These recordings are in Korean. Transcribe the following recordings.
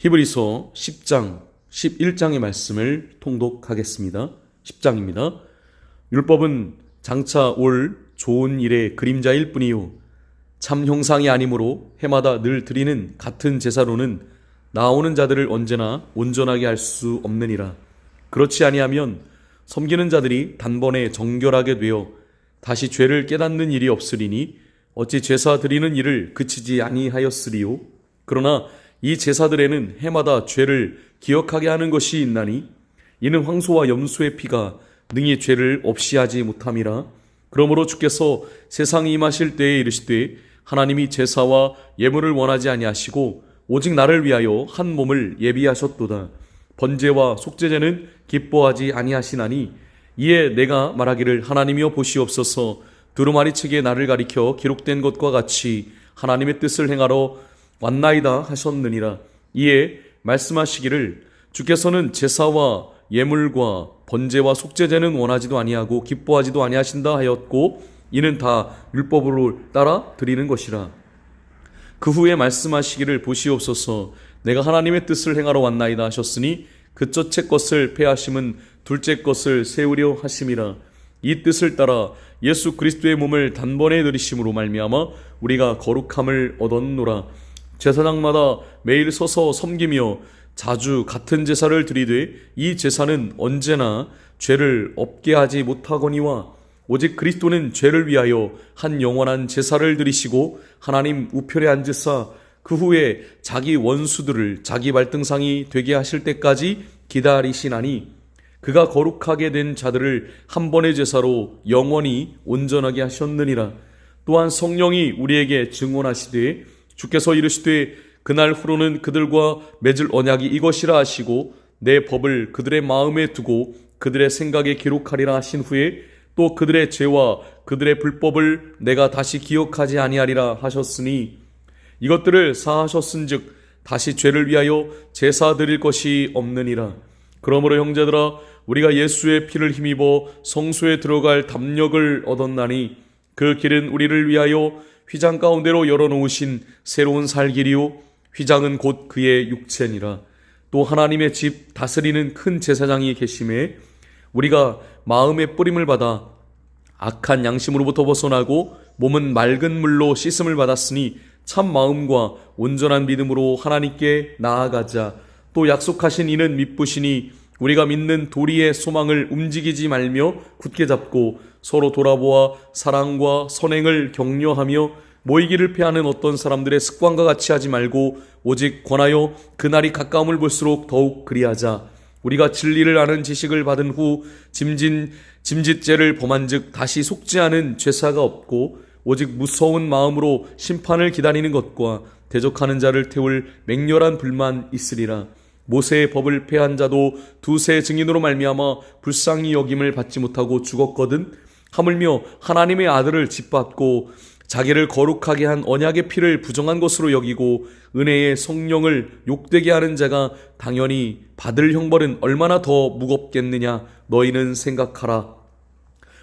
히브리서 10장, 11장의 말씀을 통독하겠습니다. 10장입니다. 율법은 장차 올 좋은 일의 그림자일 뿐이요. 참 형상이 아니므로 해마다 늘 드리는 같은 제사로는 나오는 자들을 언제나 온전하게 할 수 없느니라. 그렇지 아니하면 섬기는 자들이 단번에 정결하게 되어 다시 죄를 깨닫는 일이 없으리니 어찌 제사 드리는 일을 그치지 아니하였으리요. 그러나 이 제사들에는 해마다 죄를 기억하게 하는 것이 있나니 이는 황소와 염소의 피가 능히 죄를 없이 하지 못함이라. 그러므로 주께서 세상에 임하실 때에 이르시되 하나님이 제사와 예물을 원하지 아니하시고 오직 나를 위하여 한 몸을 예비하셨도다. 번제와 속죄제는 기뻐하지 아니하시나니 이에 내가 말하기를 하나님이여 보시옵소서 두루마리 책에 나를 가리켜 기록된 것과 같이 하나님의 뜻을 행하러 왔나이다 하셨느니라. 이에 말씀하시기를 주께서는 제사와 예물과 번제와 속죄제는 원하지도 아니하고 기뻐하지도 아니하신다 하였고 이는 다 율법으로 따라 드리는 것이라. 그 후에 말씀하시기를 보시옵소서 내가 하나님의 뜻을 행하러 왔나이다 하셨으니 그 첫째 것을 패하심은 둘째 것을 세우려 하심이라 이 뜻을 따라 예수 그리스도의 몸을 단번에 들이심으로 말미암아 우리가 거룩함을 얻었노라 제사장마다 매일 서서 섬기며 자주 같은 제사를 드리되 이 제사는 언제나 죄를 없게 하지 못하거니와 오직 그리스도는 죄를 위하여 한 영원한 제사를 드리시고 하나님 우편에 앉으사 그 후에 자기 원수들을 자기 발등상이 되게 하실 때까지 기다리시나니 그가 거룩하게 된 자들을 한 번의 제사로 영원히 온전하게 하셨느니라. 또한 성령이 우리에게 증언하시되 주께서 이르시되 그날 후로는 그들과 맺을 언약이 이것이라 하시고 내 법을 그들의 마음에 두고 그들의 생각에 기록하리라 하신 후에 또 그들의 죄와 그들의 불법을 내가 다시 기억하지 아니하리라 하셨으니 이것들을 사하셨은즉 다시 죄를 위하여 제사 드릴 것이 없느니라. 그러므로 형제들아 우리가 예수의 피를 힘입어 성소에 들어갈 담력을 얻었나니 그 길은 우리를 위하여 휘장 가운데로 열어놓으신 새로운 살길이요. 휘장은 곧 그의 육체니라. 또 하나님의 집 다스리는 큰 제사장이 계심에 우리가 마음의 뿌림을 받아 악한 양심으로부터 벗어나고 몸은 맑은 물로 씻음을 받았으니 참 마음과 온전한 믿음으로 하나님께 나아가자. 또 약속하신 이는 믿부시니 우리가 믿는 도리의 소망을 움직이지 말며 굳게 잡고 서로 돌아보아 사랑과 선행을 격려하며 모이기를 피하는 어떤 사람들의 습관과 같이 하지 말고 오직 권하여 그날이 가까움을 볼수록 더욱 그리하자. 우리가 진리를 아는 지식을 받은 후 짐진 짐짓죄를 범한즉 다시 속지 않은 죄사가 없고 오직 무서운 마음으로 심판을 기다리는 것과 대적하는 자를 태울 맹렬한 불만 있으리라 모세의 법을 폐한 자도 두세 증인으로 말미암아 불쌍히 여김을 받지 못하고 죽었거든 하물며 하나님의 아들을 짓밟고 자기를 거룩하게 한 언약의 피를 부정한 것으로 여기고 은혜의 성령을 욕되게 하는 자가 당연히 받을 형벌은 얼마나 더 무겁겠느냐 너희는 생각하라.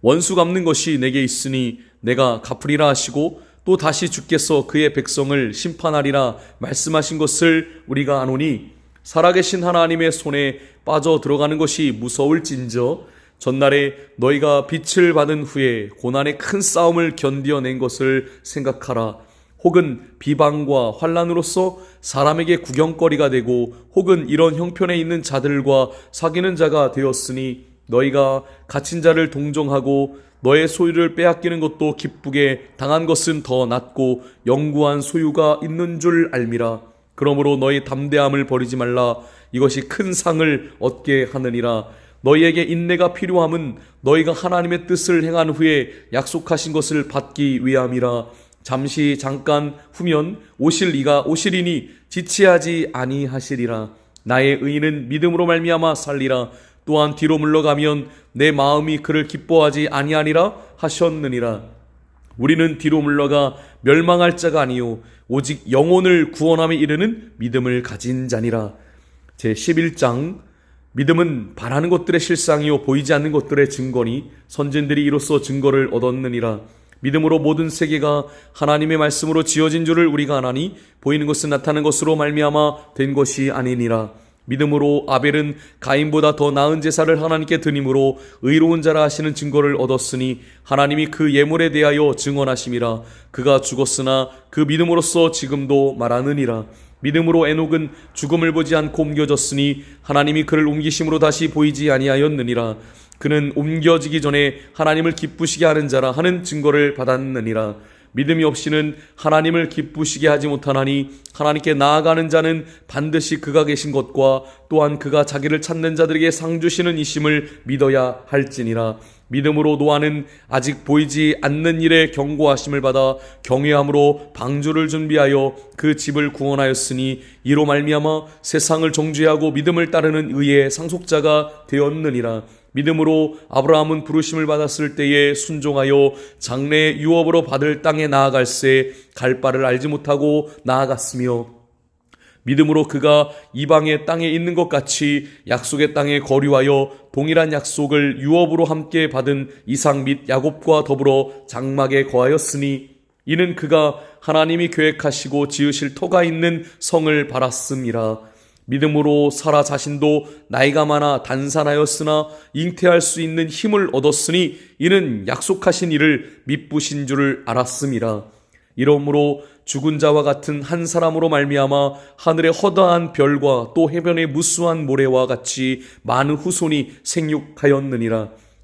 원수 갚는 것이 내게 있으니 내가 갚으리라 하시고 또 다시 주께서 그의 백성을 심판하리라 말씀하신 것을 우리가 아노니 살아계신 하나님의 손에 빠져 들어가는 것이 무서울진저 전날에 너희가 빛을 받은 후에 고난의 큰 싸움을 견디어낸 것을 생각하라. 혹은 비방과 환란으로서 사람에게 구경거리가 되고 혹은 이런 형편에 있는 자들과 사귀는 자가 되었으니 너희가 갇힌 자를 동정하고 너의 소유를 빼앗기는 것도 기쁘게 당한 것은 더 낫고 영구한 소유가 있는 줄 알미라. 그러므로 너희 담대함을 버리지 말라. 이것이 큰 상을 얻게 하느니라. 너희에게 인내가 필요함은 너희가 하나님의 뜻을 행한 후에 약속하신 것을 받기 위함이라. 잠시 잠깐 후면 오실 이가 오시리니 지체하지 아니하시리라. 나의 의인은 믿음으로 말미암아 살리라. 또한 뒤로 물러가면 내 마음이 그를 기뻐하지 아니하니라 하셨느니라. 우리는 뒤로 물러가 멸망할 자가 아니요 오직 영혼을 구원함에 이르는 믿음을 가진 자니라. 제 11장 믿음은 바라는 것들의 실상이요 보이지 않는 것들의 증거니 선진들이 이로써 증거를 얻었느니라. 믿음으로 모든 세계가 하나님의 말씀으로 지어진 줄을 우리가 아나니 보이는 것은 나타나는 것으로 말미암아 된 것이 아니니라. 믿음으로 아벨은 가인보다 더 나은 제사를 하나님께 드림으로 의로운 자라 하시는 증거를 얻었으니 하나님이 그 예물에 대하여 증언하심이라. 그가 죽었으나 그 믿음으로써 지금도 말하느니라. 믿음으로 에녹은 죽음을 보지 않고 옮겨졌으니 하나님이 그를 옮기심으로 다시 보이지 아니하였느니라. 그는 옮겨지기 전에 하나님을 기쁘시게 하는 자라 하는 증거를 받았느니라 믿음이 없이는 하나님을 기쁘시게 하지 못하나니 하나님께 나아가는 자는 반드시 그가 계신 것과 또한 그가 자기를 찾는 자들에게 상 주시는 이심을 믿어야 할지니라. 믿음으로 노아는 아직 보이지 않는 일에 경고하심을 받아 경외함으로 방주를 준비하여 그 집을 구원하였으니 이로 말미암아 세상을 정죄하고 믿음을 따르는 의의 상속자가 되었느니라 믿음으로 아브라함은 부르심을 받았을 때에 순종하여 장래 유업으로 받을 땅에 나아갈새 갈 바를 알지 못하고 나아갔으며 믿음으로 그가 이방의 땅에 있는 것 같이 약속의 땅에 거류하여 동일한 약속을 유업으로 함께 받은 이삭 및 야곱과 더불어 장막에 거하였으니 이는 그가 하나님이 계획하시고 지으실 터가 있는 성을 바랐음이라 믿음으로 사라 자신도 나이가 많아 단산하였으나 잉태할 수 있는 힘을 얻었으니 이는 약속하신 이를 믿부신 줄을 알았음이라. 이러므로 죽은 자와 같은 한 사람으로 말미암아 하늘의 허다한 별과 또 해변의 무수한 모래와 같이 많은 후손이 생육하였느니라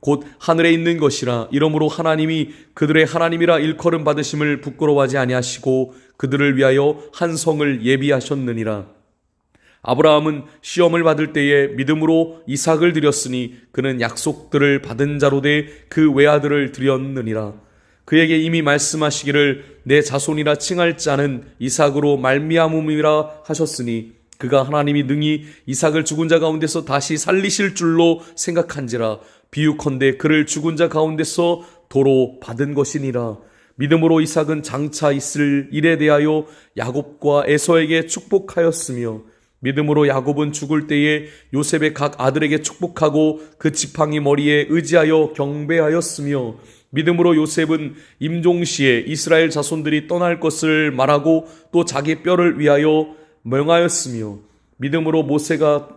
곧 하늘에 있는 것이라. 이러므로 하나님이 그들의 하나님이라 일컬음 받으심을 부끄러워하지 아니하시고 그들을 위하여 한 성을 예비하셨느니라. 아브라함은 시험을 받을 때에 믿음으로 이삭을 드렸으니 그는 약속들을 받은 자로 돼그 외아들을 드렸느니라. 그에게 이미 말씀하시기를 내 자손이라 칭할 자는 이삭으로 말미암음이라 하셨으니 그가 하나님이 능히 이삭을 죽은 자 가운데서 다시 살리실 줄로 생각한지라 비유컨대 그를 죽은 자 가운데서 도로 받은 것이니라. 믿음으로 이삭은 장차 있을 일에 대하여 야곱과 에서에게 축복하였으며 믿음으로 야곱은 죽을 때에 요셉의 각 아들에게 축복하고 그 지팡이 머리에 의지하여 경배하였으며 믿음으로 요셉은 임종 시에 이스라엘 자손들이 떠날 것을 말하고 또 자기 뼈를 위하여 명하였으며 믿음으로 모세가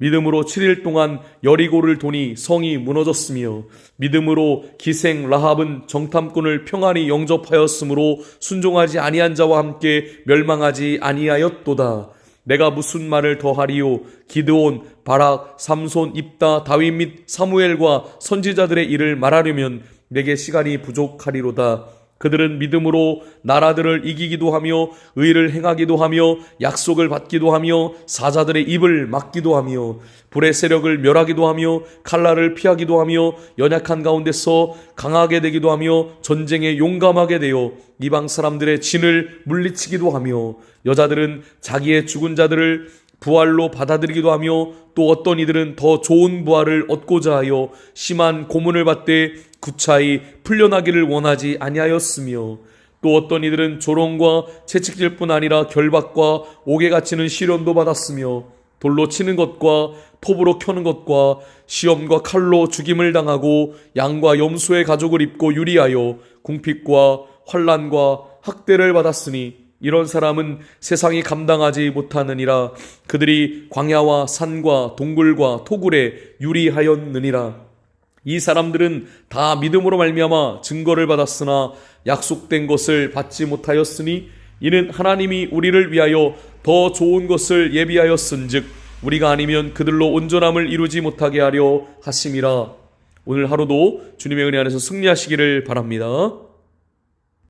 믿음으로 7일 동안 여리고를 도니 성이 무너졌으며 믿음으로 기생 라합은 정탐꾼을 평안히 영접하였으므로 순종하지 아니한 자와 함께 멸망하지 아니하였도다. 내가 무슨 말을 더하리요 기드온 바락 삼손 입다 다윗 및 사무엘과 선지자들의 일을 말하려면 내게 시간이 부족하리로다. 그들은 믿음으로 나라들을 이기기도 하며 의를 행하기도 하며 약속을 받기도 하며 사자들의 입을 막기도 하며 불의 세력을 멸하기도 하며 칼날을 피하기도 하며 연약한 가운데서 강하게 되기도 하며 전쟁에 용감하게 되어 이방 사람들의 진을 물리치기도 하며 여자들은 자기의 죽은 자들을 부활로 받아들이기도 하며 또 어떤 이들은 더 좋은 부활을 얻고자 하여 심한 고문을 받되 구차히 풀려나기를 원하지 아니하였으며 또 어떤 이들은 조롱과 채찍질 뿐 아니라 결박과 옥에 갇히는 시련도 받았으며 돌로 치는 것과 톱으로 켜는 것과 시험과 칼로 죽임을 당하고 양과 염소의 가죽을 입고 유리하여 궁핍과 환란과 학대를 받았으니 이런 사람은 세상이 감당하지 못하느니라. 그들이 광야와 산과 동굴과 토굴에 유리하였느니라. 이 사람들은 다 믿음으로 말미암아 증거를 받았으나 약속된 것을 받지 못하였으니 이는 하나님이 우리를 위하여 더 좋은 것을 예비하였은즉 우리가 아니면 그들로 온전함을 이루지 못하게 하려 하심이라. 오늘 하루도 주님의 은혜 안에서 승리하시기를 바랍니다.